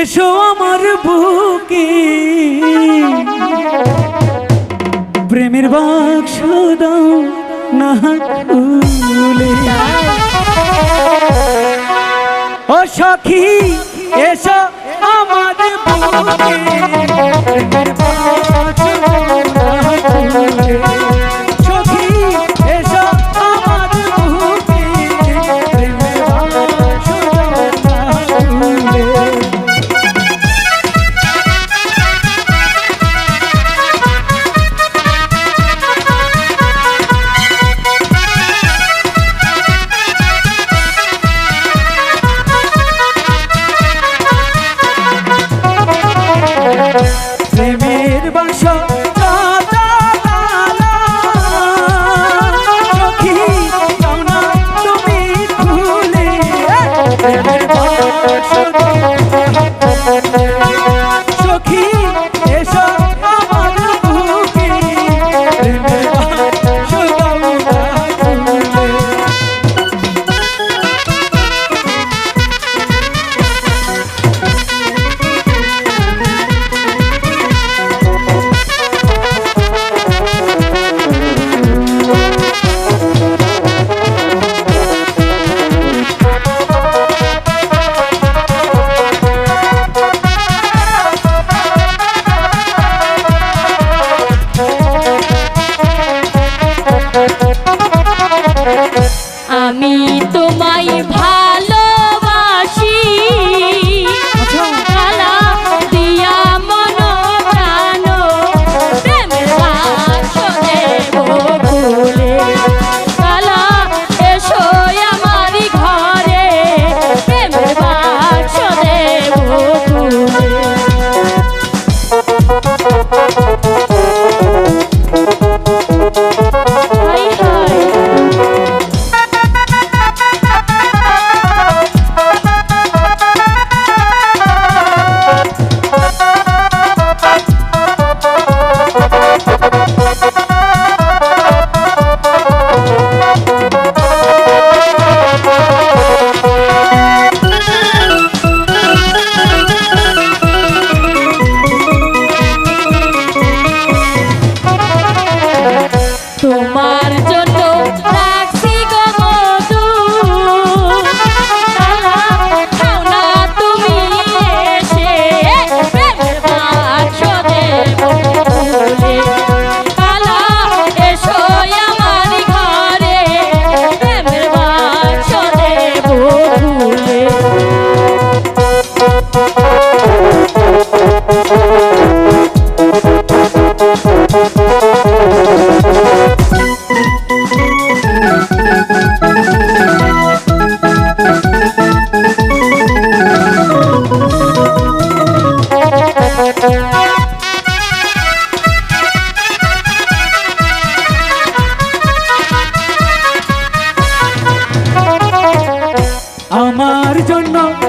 এসো আমার বুকে। প্রেমের বাক্স দাও না খুলে সখী এসো আমার বুকে। তোমায় ভাই Don't know